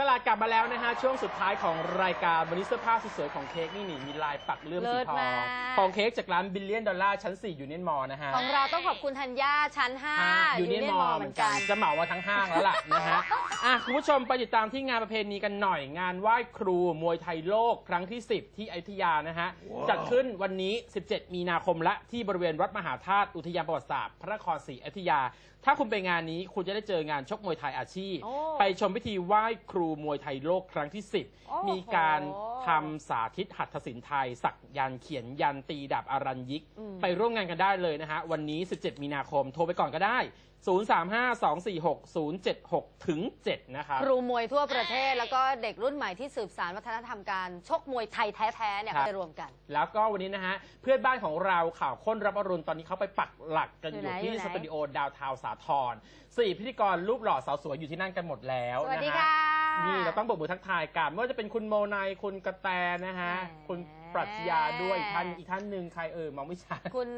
ลับมาแล้วนะฮะ ช่วงสุดท้ายของรายการวันนี้เสื้อผ้าสวยๆของเค้กนี่นี่มีลายปักเลื่อมสีเลิศทองมากของเค้กจากร้านบิลเลียนดอลลาร์ชั้น 4 ยูเนียนมอนะฮะ ของเราต้องขอบคุณธัญญาชั้น 5 ยูเนียนมอเหมือนกัน จะเหมามาทั้งห้างแล้วล่ะนะฮะอะคุณผู้ชมไปติดตามที่งานประเพณีกันหน่อยงานไหว้ครูมวยไทยโลกครั้งที่ 10 ที่อยุธยานะฮะจัดขึ้นวันนี้ 17 มีนาคมและที่บริเวณวัดมหาธาตุอุทยานประวัติศาสตร์พระนครศรีอยุธยา ถ้าคุณไปงานนี้คุณจะได้เจองานชกมวยไทยอาชีพโอ้ไปชมพิธีไหว้ครูมวยไทยโลกครั้งที่ โอ้10โหมีการทำสาธิตหัตถศิลป์ไทย สักยันต์เขียนยันต์ตีดาบอารัญยิก อืม ไปร่วมงานกันได้เลยนะฮะ วันนี้ 17 มีนาคมโทรไปก่อนก็ได้ 035-246-076ถึง7นะครับ ครูมวยทั่วประเทศแล้วก็เด็กรุ่นใหม่ที่สืบสานวัฒนธรรมการ ชกมวยไทยแท้ๆเนี่ยครับเขาจะรวมกัน แล้วก็วันนี้นะฮะ เพื่อนบ้านของเราข่าวค้นรับอรุณตอนนี้เขาไปปักหลักกันออยู่ยู่ไหนที่อยู่ไหน สตูดิโอดาวทาวสาทรสี่พิธีกรรูปหล่อสาวสวยอยู่ที่นั่นกันหมดแล้วสวัสนะดีฮะ ค่ะ นี่เราต้องบอกมือทักทายกันไม่ว่าจะเป็นคุณโมนายคุณกระแตนะฮะ แหม คุณปรัชญาด้วยอีกท่านอีกท่านหนึ่งใครเอ่ยมองไม่ชัดคุณ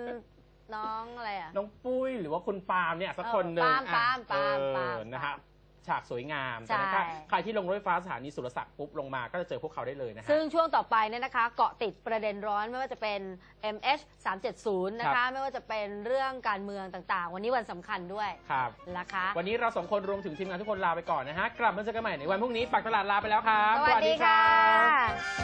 น้องอะไรอะ น้องปุ้ยหรือว่าคุณปาล์มเนี่ยสักคนหนึ่งเออปาล์มอะปาล์มเออปาล์มนะครับ ฉากสวยงามใช่ แต่ถ้าใครที่ลงรถไฟฟ้าสถานีสุรศักดิ์ปุ๊บลงมาก็จะเจอพวกเขาได้เลยนะฮะ ซึ่งช่วงต่อไปเนี่ยนะคะ เกาะติดประเด็นร้อนไม่ว่าจะเป็น MH 370 นะครัคะ บ ไม่ว่าจะเป็นเรื่องการเมืองต่างๆ วันนี้วันสำคัญด้วยครับ นะคะ วันนี้เราสองคนรวมถึงทีมงานทุกคนลาไปก่อนนะฮะ กลับมาเจอกันใหม่ในวันพรุ่งนี้ปักตลาดลาไปแล้วครับ สวัสดีค่ะรับ